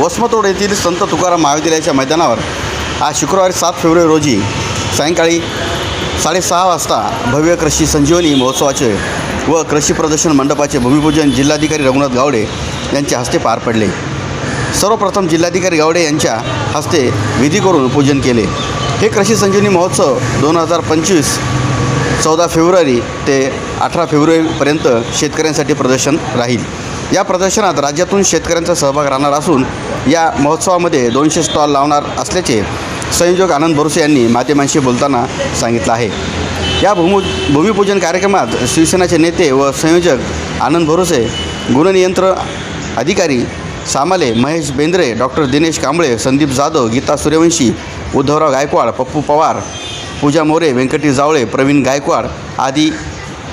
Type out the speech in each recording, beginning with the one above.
वसमतोड येथील संत तुकाराम महाविद्यालयाच्या मैदानावर आज शुक्रवारी सात फेब्रुवारी रोजी सायंकाळी साडेसहा वाजता भव्य कृषी संजीवनी महोत्सवाचे व कृषी प्रदर्शन मंडपाचे भूमिपूजन जिल्हाधिकारी रघुनाथ गावडे यांच्या हस्ते पार पडले. सर्वप्रथम जिल्हाधिकारी गावडे यांच्या हस्ते विधी करून पूजन केले. हे कृषी संजीवनी महोत्सव दोन हजार पंचवीस चौदा फेब्रुवारी ते अठरा फेब्रुवारीपर्यंत शेतकऱ्यांसाठी प्रदर्शन राहील. या प्रदर्शनात राज्यातून शेतकऱ्यांचा सहभाग राहणार असून या महोत्सवामध्ये दोनशे स्टॉल लावणार असल्याचे संयोजक आनंद भरोसे यांनी माध्यमांशी बोलताना सांगितलं आहे. या भूमू भूमिपूजन कार्यक्रमात शिवसेनाचे नेते व संयोजक आनंद भरोसे गुणनियंत्र अधिकारी सामाले महेश बेंद्रे डॉक्टर दिनेश कांबळे संदीप जाधव गीता सूर्यवंशी उद्धवराव गायकवाड पप्पू पवार पूजा मोरे व्यंकटी जावळे प्रवीण गायकवाड आदी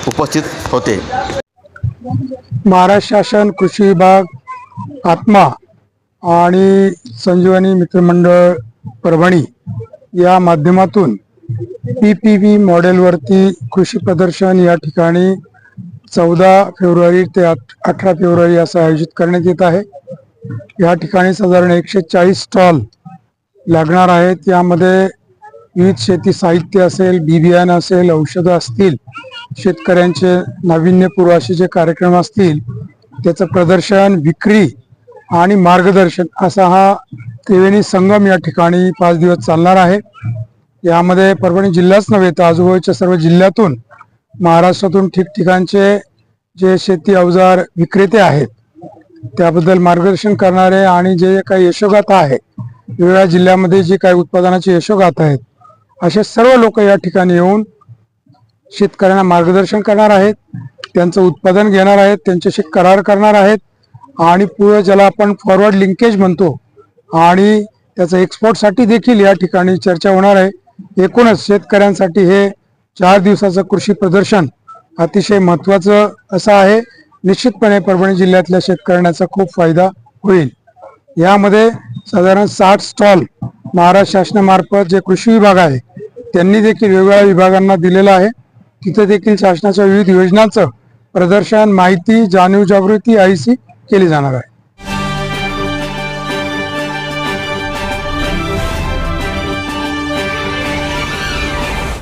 उपस्थित होते. महाराष्ट्र शासन कृषी विभाग आत्मा आणि संजीवनी मित्रमंडळ परभणी या माध्यमातून पी पी व्ही मॉडेलवरती कृषी प्रदर्शन या ठिकाणी चौदा फेब्रुवारी ते अठरा फेब्रुवारी असं आयोजित करण्यात येत आहे. या ठिकाणी साधारण एकशे चाळीस स्टॉल लागणार आहेत. यामध्ये विविध शेती साहित्य असेल बी बियाणं असेल औषधं असतील शेतकऱ्यांचे नाविन्यपूर्व असे जे कार्यक्रम असतील त्याचं प्रदर्शन विक्री आणि मार्गदर्शन असा हा त्रिवेणी संगम या ठिकाणी पाच दिवस चालणार आहे. यामध्ये परभणी जिल्हाच नव्हे तर आजूबाजूच्या सर्व जिल्ह्यातून महाराष्ट्रातून ठिकठिकाणचे जे शेती अवजार विक्रेते आहेत त्याबद्दल मार्गदर्शन करणारे आणि जे काही यशोगाथा आहे वेगवेगळ्या जिल्ह्यामध्ये जे काही उत्पादनाचे यशोगाथा आहेत असे सर्व लोक या ठिकाणी येऊन शेतकऱ्यांना मार्गदर्शन करणार आहेत त्यांचं उत्पादन घेणार आहेत त्यांच्याशी करार करणार आहेत आणि पुढे ज्याला आपण फॉरवर्ड लिंकेज म्हणतो आणि त्याचं एक्सपोर्टसाठी देखील या ठिकाणी चर्चा होणार आहे. एकूणच शेतकऱ्यांसाठी हे चार दिवसाचं कृषी प्रदर्शन अतिशय महत्त्वाचं असं आहे. निश्चितपणे परभणी जिल्ह्यातल्या शेतकऱ्यांचा खूप फायदा होईल. यामध्ये साधारण साठ स्टॉल महाराष्ट्र शासनामार्फत जे कृषी विभाग आहे त्यांनी देखील वेगवेगळ्या विभागांना दिलेलं आहे. तिथे देखील शासनाच्या विविध योजनांचं प्रदर्शन माहिती जाणीव जागृती आयसी केली जाणार आहे.